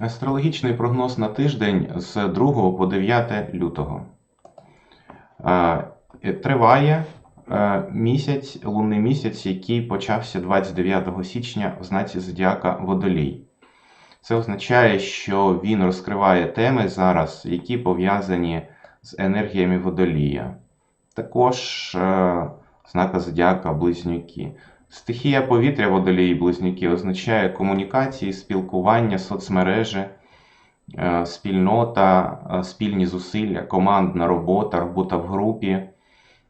Астрологічний прогноз на тиждень з 2 по 9 лютого. Е, Триває е, місяць, лунний місяць, який почався 29 січня в знаці Зодіака Водолій. Це означає, що він розкриває теми зараз, які пов'язані з енергіями Водолія. Також е, знака Зодіака Близнюки. Стихія повітря водолії близнюки означає комунікації, спілкування, соцмережі, е, спільнота, е, спільні зусилля, командна робота, робота в групі,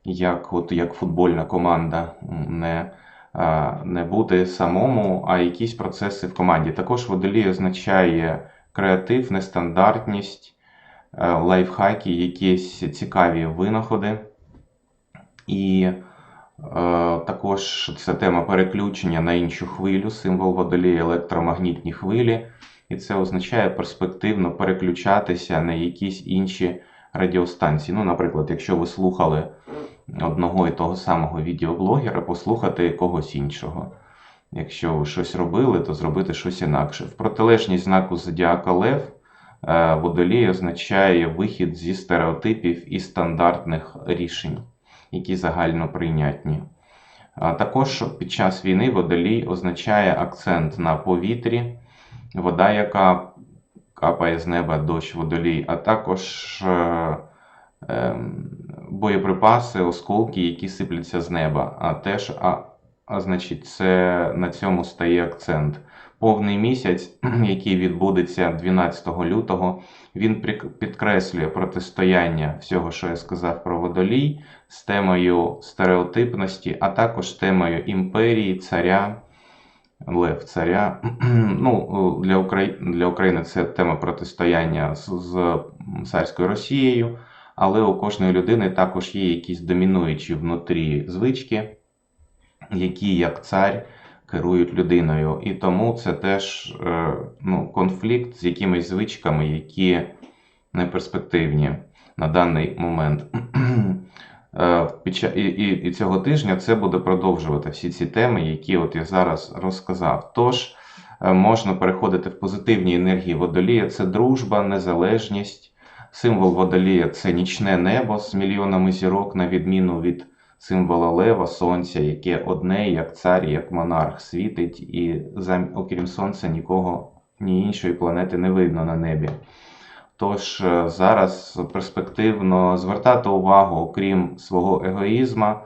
як, от, як футбольна команда, не, е, не бути самому, а якісь процеси в команді. Також водолій означає креатив, нестандартність, лайфхаки, якісь цікаві винаходи. І Також це тема переключення на іншу хвилю, символ водолія електромагнітні хвилі, і це означає перспективно переключатися на якісь інші радіостанції. Ну, наприклад, якщо ви слухали одного і того самого відеоблогера, послухати когось іншого. Якщо ви щось робили, то зробити щось інакше. В протилежність знаку Зодіака Лев е, водолій означає вихід зі стереотипів і стандартних рішень які загально прийнятні. Також під час війни водолій означає акцент на повітрі, вода, яка капає з неба дощ водолій, а також е, е, боєприпаси, осколки, які сипляться з неба. А теж, а, а значить, це на цьому стає акцент. Повний місяць, який відбудеться 12 лютого, він підкреслює протистояння всього, що я сказав про водолій, з темою стереотипності, а також темою імперії, царя, Лев царя. Ну, Для України, для України це тема протистояння з, з царською Росією, але у кожної людини також є якісь домінуючі внутрі звички, які як цар керують людиною. І тому це теж е, ну, конфлікт з якимись звичками, які не перспективні на даний момент. Е, і, і, і цього тижня це буде продовжувати всі ці теми, які от я зараз розказав. Тож е, можна переходити в позитивні енергії водолія: це дружба, незалежність. Символ водолія це нічне небо з мільйонами зірок, на відміну від символа Лева, Сонця, яке одне, як цар, як монарх, світить, і окрім Сонця нікого, ні іншої планети не видно на небі. Тож е, зараз перспективно звертати увагу, окрім свого егоїзма,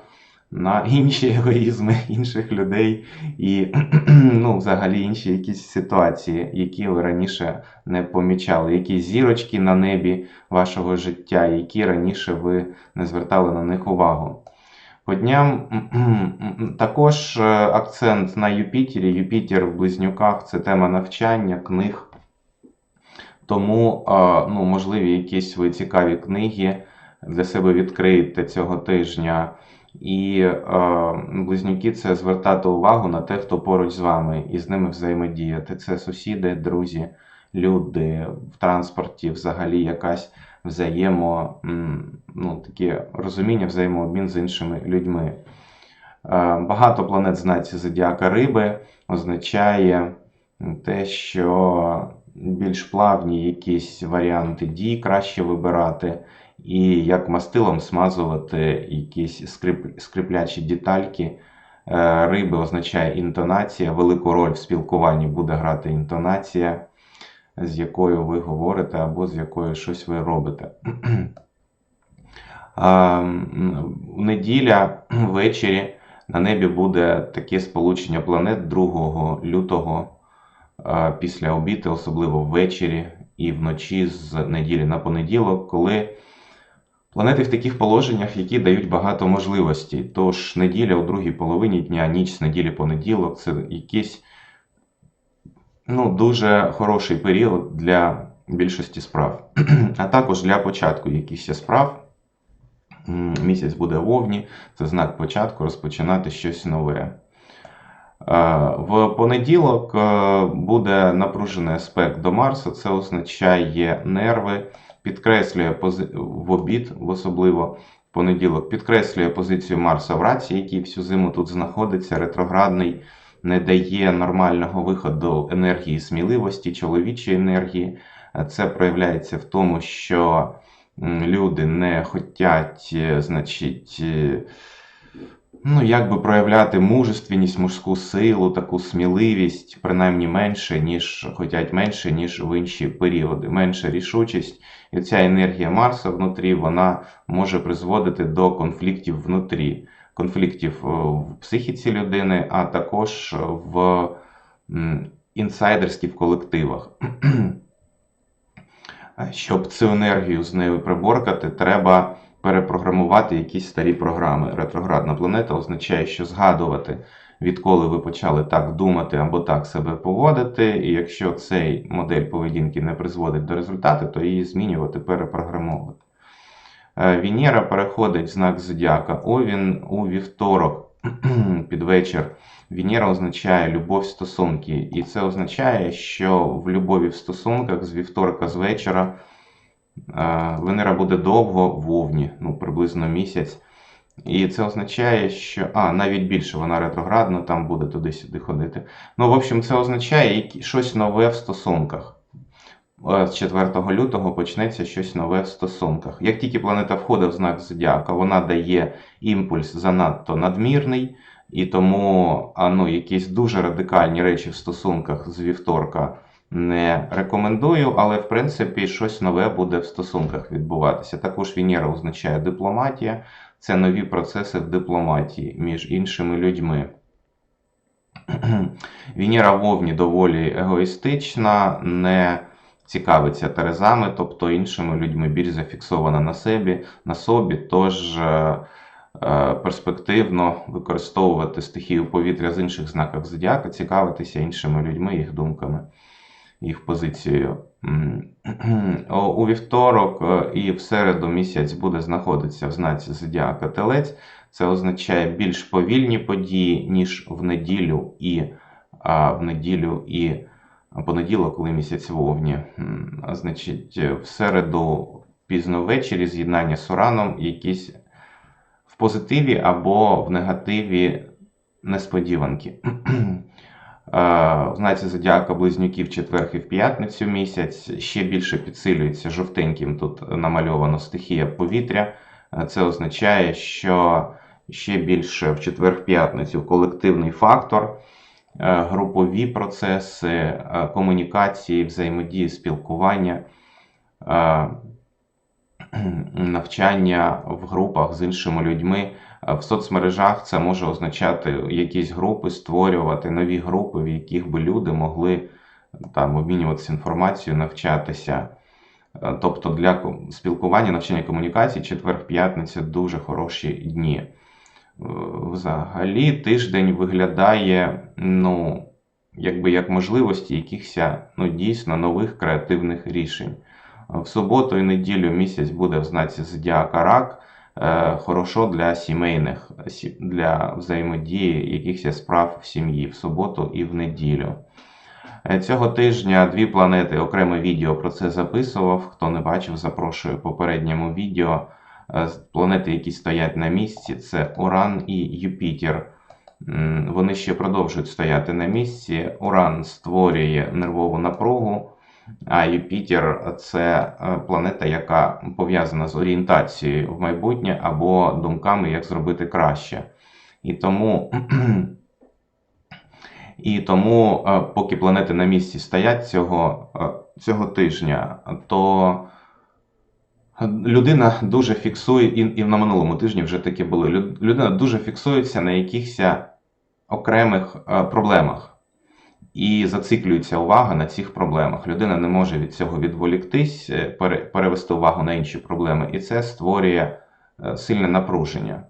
на інші егоїзми інших людей і ну, взагалі інші якісь ситуації, які ви раніше не помічали, якісь зірочки на небі вашого життя, які раніше ви не звертали на них увагу. По дням також е, акцент на Юпітері. Юпітер в близнюках це тема навчання, книг. Тому, ну, можливі, якісь ви цікаві книги для себе відкриєте цього тижня. І е, близнюки це звертати увагу на те, хто поруч з вами, і з ними взаємодіяти. Це сусіди, друзі, люди в транспорті, взагалі якась взаємо, ну, таке розуміння, взаємообмін з іншими людьми. Е, багато планет знаці Зодіака Риби означає те, що більш плавні якісь варіанти дій краще вибирати. І як мастилом смазувати якісь скрип, скриплячі детальки. Е, риби означає інтонація, велику роль в спілкуванні буде грати інтонація, з якою ви говорите, або з якою щось ви робите. Неділя ввечері на небі буде таке сполучення планет 2 лютого після обіду, особливо ввечері і вночі з неділі на понеділок, коли планети в таких положеннях, які дають багато можливостей. Тож неділя у другій половині дня, ніч з неділі понеділок це якийсь ну, дуже хороший період для більшості справ. А також для початку якихось справ. Місяць буде вовні, це знак початку розпочинати щось нове. В понеділок е, буде напружений аспект до Марса, це означає нерви, підкреслює в обід, особливо в понеділок, підкреслює позицію Марса в раці, який всю зиму тут знаходиться, ретроградний. не дає нормального виходу енергії сміливості, чоловічої енергії. Е, Це проявляється в тому, що люди не хочуть, е, значить, е, ну, якби проявляти мужественність, мужську силу, таку сміливість, принаймні менше, ніж хочуть менше, ніж в інші періоди. Менша рішучість. І ця енергія Марса внутрі, вона може призводити до конфліктів внутрі, конфліктів е, в психіці людини, а також в інсайдерських колективах. Щоб цю енергію з нею приборкати, треба перепрограмувати якісь старі програми. Ретроградна планета означає, що згадувати, відколи ви почали так думати або так себе поводити. І якщо цей модель поведінки не призводить до результату, то її змінювати, перепрограмовувати. Е, Венера переходить в знак Зодіака Овін у вівторок під вечір. Венера означає любов стосунки, і це означає, що в любові в стосунках з вівторка з вечора е, Венера буде довго в Овні, ну приблизно місяць. І це означає, що. А, навіть більше вона ретроградна, там буде туди-сюди ходити. Ну, в общем, це означає щось нове в стосунках. Е, З 4 лютого почнеться щось нове в стосунках. Як тільки планета входить в знак Зодіака, вона дає імпульс занадто надмірний, і тому а, ну, якісь дуже радикальні речі в стосунках з вівторка не рекомендую, але в принципі щось нове буде в стосунках відбуватися. Також Венера означає дипломатія, це нові процеси в дипломатії між іншими людьми. Венера в Овні доволі егоїстична, не цікавиться терезами, тобто іншими людьми більш зафіксована на собі, на собі тож е, перспективно використовувати стихію повітря з інших знаків зодіака, цікавитися іншими людьми, їх думками, їх позицією. У вівторок е, і в середу місяць буде знаходитися в знаці зодіака Телець. Це означає більш повільні події, ніж в неділю і а, в неділю і понеділок, коли місяць в Овні. М, а, Значить, в середу пізно ввечері з'єднання з Ураном якісь в позитиві або в негативі несподіванки. Е, знаці Зодіака Близнюків четвер і в п'ятницю місяць ще більше підсилюється жовтеньким. Тут намальовано стихія повітря. Е, Це означає, що ще більше в четвер-п'ятницю колективний фактор, е, групові процеси, комунікації, взаємодії, спілкування, навчання в групах з іншими людьми. Е, В соцмережах це може означати якісь групи, створювати нові групи, в яких би люди могли там обмінюватися інформацією, навчатися. Е, Тобто для спілкування, навчання комунікації, четвер-п'ятниця дуже хороші дні. Е, Взагалі тиждень виглядає, ну, якби як можливості якихось ну, дійсно нових креативних рішень. Е, В суботу і неділю місяць буде в знаці Зодіака Рак. Е, Хорошо для сімейних, для взаємодії якихось справ в сім'ї в суботу і в неділю. Е, Цього тижня дві планети, окреме відео про це записував. Хто не бачив, запрошую попередньому відео. Планети, які стоять на місці, це Уран і Юпітер. Вони ще продовжують стояти на місці. Уран створює нервову напругу, а Юпітер це е, планета, яка пов'язана з орієнтацією в майбутнє або думками, як зробити краще. І тому І тому, е, поки планети на місці стоять цього, е, цього тижня, то людина дуже фіксує, і, і на минулому тижні вже таке було. Людина дуже фіксується на якихось окремих проблемах. І зациклюється увага на цих проблемах. Людина не може від цього відволіктись, е, перевести увагу на інші проблеми, і це створює е, сильне напруження.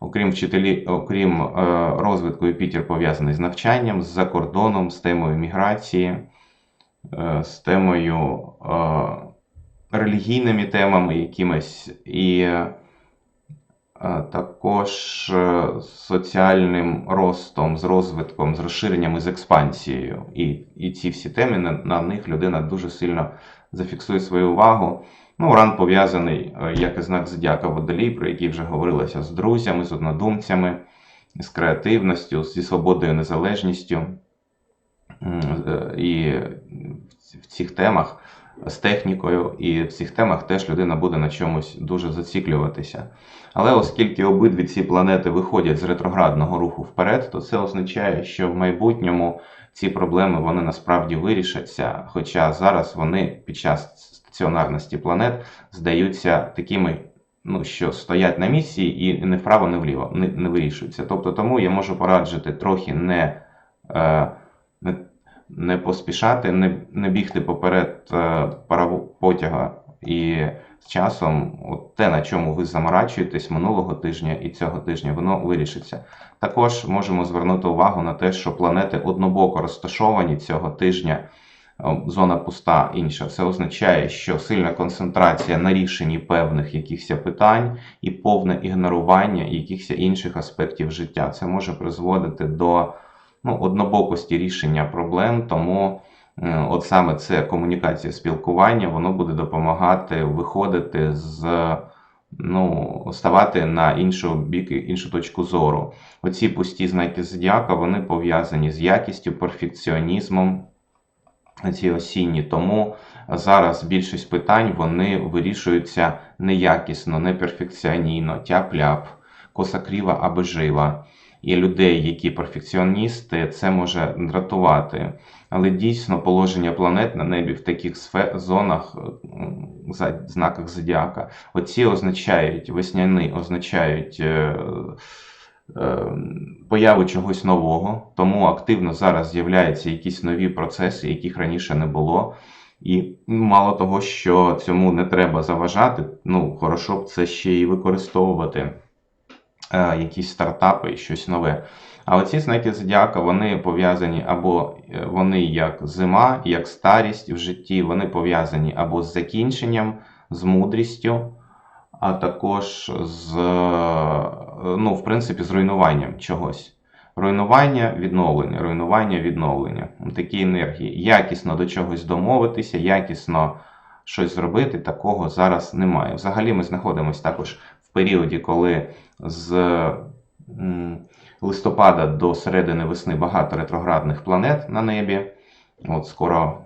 Окрім вчителі, окрім е, розвитку, Юпітер пов'язаний з навчанням, з закордоном, з темою міграції, з темою релігійними темами якимись, і також е, з соціальним ростом, з розвитком, з розширенням і з експансією. І, і ці всі теми на, на них людина дуже сильно зафіксує свою увагу. Ну, Уран пов'язаний, е, як і знак Зодіака Водолій, про який вже говорилося, з друзями, з однодумцями, з креативністю, зі свободою, незалежністю. Е, І в цих темах з технікою, і в цих темах теж людина буде на чомусь дуже зациклюватися. Але оскільки обидві ці планети виходять з ретроградного руху вперед, то це означає, що в майбутньому ці проблеми вони насправді вирішаться. Хоча зараз вони під час стаціонарності планет здаються такими, ну що стоять на місці і не вправо, не вліво, не, не вирішуються. Тобто, тому я можу пораджити трохи не. Е, не не поспішати, не, не бігти поперед е, паровоза і з часом от те, на чому ви заморачуєтесь минулого тижня і цього тижня, воно вирішиться. Також можемо звернути увагу на те, що планети однобоко розташовані цього тижня. е, Зона пуста інша. Це означає, що сильна концентрація на рішенні певних якихось питань і повне ігнорування якихось інших аспектів життя. Це може призводити до ну, однобокості рішення проблем, тому е, от саме це комунікація, спілкування, воно буде допомагати виходити з. Ну, ставати на іншу бік, іншу точку зору. Оці пусті знаки зодіака, вони пов'язані з якістю, перфекціонізмом, ці осінні. Тому зараз більшість питань вони вирішуються неякісно, неперфекціонійно, тяп-ляп, коса-кріва або жива. І людей, які перфекціоністи, це може дратувати. Але дійсно положення планет на небі в таких зонах, за- знаках зодіака, оці означають весняни, означають е, е, появу чогось нового, тому активно зараз з'являються якісь нові процеси, яких раніше не було. І мало того, що цьому не треба заважати, ну хорошо б це ще й використовувати е, якісь стартапи, щось нове. А оці знаки зодіака, вони пов'язані або е, вони як зима, як старість в житті, вони пов'язані або з закінченням, з мудрістю, а також з, е, ну, в принципі, з руйнуванням чогось. Руйнування, відновлення, руйнування, відновлення. Такі енергії. Якісно до чогось домовитися, якісно щось зробити, такого зараз немає. Взагалі ми знаходимося також в періоді, коли з листопада до середини весни багато ретроградних планет на небі. От скоро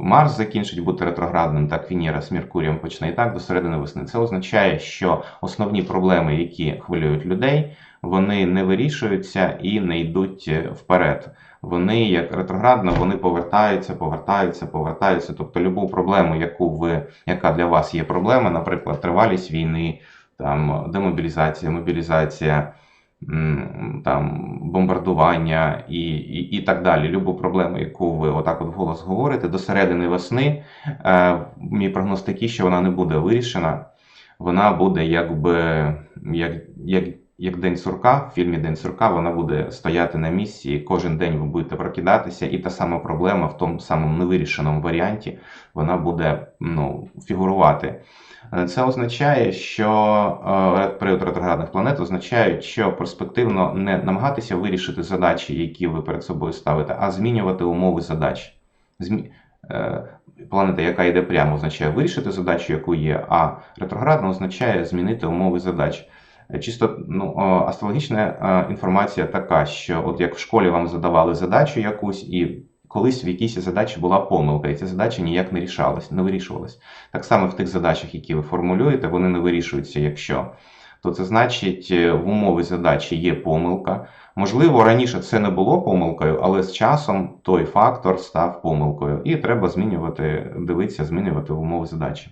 Марс закінчить бути ретроградним, так Венера з Меркурієм почне і так до середини весни. Це означає, що основні проблеми, які хвилюють людей, вони не вирішуються і не йдуть вперед. Вони, як ретроградно, вони повертаються, повертаються, повертаються. Тобто, любу проблему, яку ви, яка для вас є проблема, наприклад, тривалість війни, там демобілізація, мобілізація, там бомбардування і, і, і так далі. Любу проблему, яку ви отак от вголос говорите, до середини весни, е, мій прогноз такий, що вона не буде вирішена. Вона буде якби як, як, як День сурка, в фільмі День сурка, вона буде стояти на місці, і кожен день ви будете прокидатися, і та сама проблема в тому самому невирішеному варіанті вона буде ну, фігурувати. Е, Це означає, що е, період ретроградних планет означає, що перспективно не намагатися вирішити задачі, які ви перед собою ставите, а змінювати умови задач. Змі... е, Планета, яка йде прямо, означає вирішити задачу, яку є, а ретроградна означає змінити умови задач. Е, Чисто ну, астрологічна е, інформація така, що от як в школі вам задавали задачу якусь, і колись в якійсь задачі була помилка, і ця задача ніяк не рішалась, не вирішувалась. Так само в тих задачах, які ви формулюєте, вони не вирішуються, якщо. То це значить, е, в умови задачі є помилка. Можливо, раніше це не було помилкою, але з часом той фактор став помилкою. І треба змінювати, дивитися, змінювати умови задачі.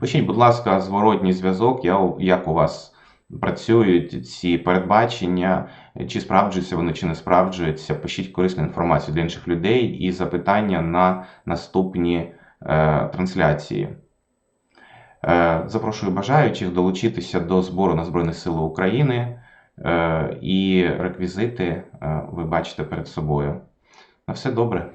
Пишіть, будь ласка, зворотній зв'язок, як у вас працюють ці передбачення, чи справджуються вони, чи не справджуються. Пишіть корисну інформацію для інших людей і запитання на наступні е, трансляції. Е, запрошую бажаючих долучитися до збору на Збройні Сили України. Е, і реквізити е, ви бачите перед собою. На все добре.